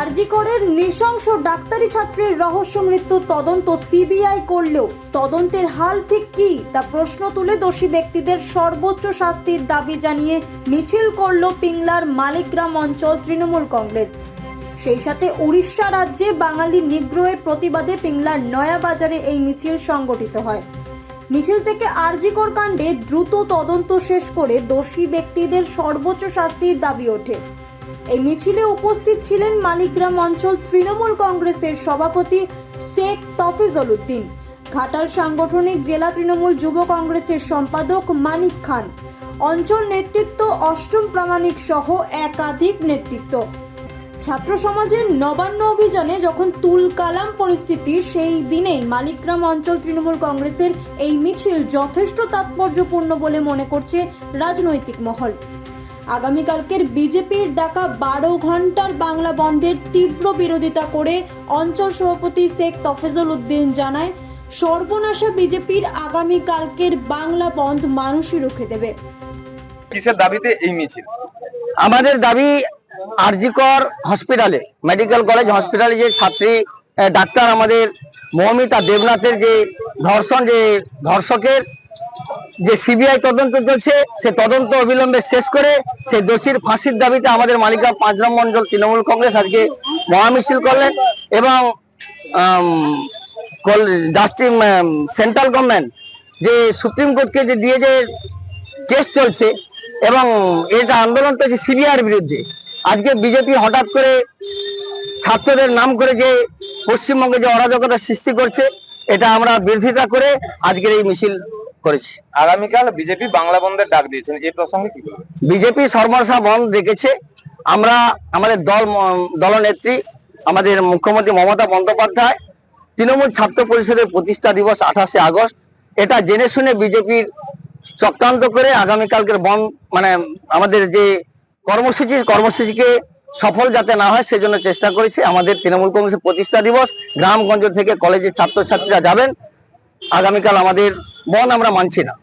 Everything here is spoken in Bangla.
আরজিকরের নৃশংস ডাক্তারি ছাত্রীর রহস্য মৃত্যুর তদন্ত সিবিআই করলেও তদন্তের হাল ঠিক কি, তা প্রশ্ন তুলে দোষী ব্যক্তিদের সর্বোচ্চ শাস্তির দাবি জানিয়ে মিছিল করল পিংলার মালিকগ্রাম অঞ্চল তৃণমূল কংগ্রেস। সেই সাথে উড়িষ্যা রাজ্যে বাঙালি নিগ্রহের প্রতিবাদে পিংলার নয়া বাজারে এই মিছিল সংগঠিত হয়। মিছিল থেকে আরজিকর কাণ্ডে দ্রুত তদন্ত শেষ করে দোষী ব্যক্তিদের সর্বোচ্চ শাস্তির দাবি ওঠে। এই মিছিলে উপস্থিত ছিলেন মালিকগ্রাম অঞ্চল তৃণমূল কংগ্রেসের সভাপতি শেখ তফিজল উদ্দিন ঘাটাল সাংগঠনিক জেলা তৃণমূল যুব কংগ্রেসের সম্পাদক মানিক খান, অঞ্চল নেতৃত্ব অষ্টম প্রামাণিক সহ একাধিক নেতৃত্ব। ছাত্র সমাজের নবান্ন অভিযানে যখন তুল কালাম পরিস্থিতি, সেই দিনেই মালিকগ্রাম অঞ্চল তৃণমূল কংগ্রেসের এই মিছিল যথেষ্ট তাৎপর্যপূর্ণ বলে মনে করছে রাজনৈতিক মহল। আগামীকালকের বিজেপির ডাকা বারো ঘণ্টার বাংলা বন্ধের তীব্র বিরোধিতা করে অঞ্চল সভাপতি শেখ তফেজল উদ্দিন জানায় সর্বনাশা বিজেপির আগামীকালকের বাংলা বন্ধ মানুষই রুখে দেবে। কিসের দাবিতে এই মিছিল? আমাদের দাবি আরজিকর হসপিটালে মেডিকেল কলেজ হসপিটালে যে ছাত্রী ডাক্তার আমাদের মৌমিতা দেবনাথের যে ধর্ষণ যে ধর্ষকের যে সিবিআই তদন্ত চলছে, সে তদন্ত অবিলম্বে শেষ করে সেই দোষীর ফাঁসির দাবিতে আমাদের মালিকা পাঁচ নম্বর অঞ্চল তৃণমূল কংগ্রেস আজকে মহামিছিল করলেন এবং জাস্টিস সেন্ট্রাল গভর্নমেন্ট যে সুপ্রিম কোর্টকে যে দিয়ে যে কেস চলছে এবং এটা আন্দোলন চলছে সিবিআইয়ের বিরুদ্ধে। আজকে বিজেপি হঠাৎ করে ছাত্রদের নাম করে যে পশ্চিমবঙ্গে যে অরাজকতা সৃষ্টি করছে, এটা আমরা বিরোধিতা করে আজকের এই মিছিল করেছি। আগামীকাল বিজেপি বাংলা বন্ধের ডাক দিয়েছেন, এই প্রসঙ্গে কি বিজেপি সর্বসা বন্ধ রেখেছে। আমরা আমাদের দল, দলনেত্রী, আমাদের মুখ্যমন্ত্রী মমতা বন্দ্যোপাধ্যায়, তৃণমূল ছাত্র পরিষদের প্রতিষ্ঠা দিবস আঠাশে আগস্ট। এটা জেনে শুনে বিজেপির চক্রান্ত করে আগামীকালকের বন্ধ মানে আমাদের যে কর্মসূচি কর্মসূচিকে সফল যাতে না হয়, সেজন্য চেষ্টা করেছে। আমাদের তৃণমূল কংগ্রেসের প্রতিষ্ঠা দিবস, গ্রামগঞ্জ থেকে কলেজের ছাত্রছাত্রীরা যাবেন। আগামীকাল আমাদের বন আমরা মানছি না।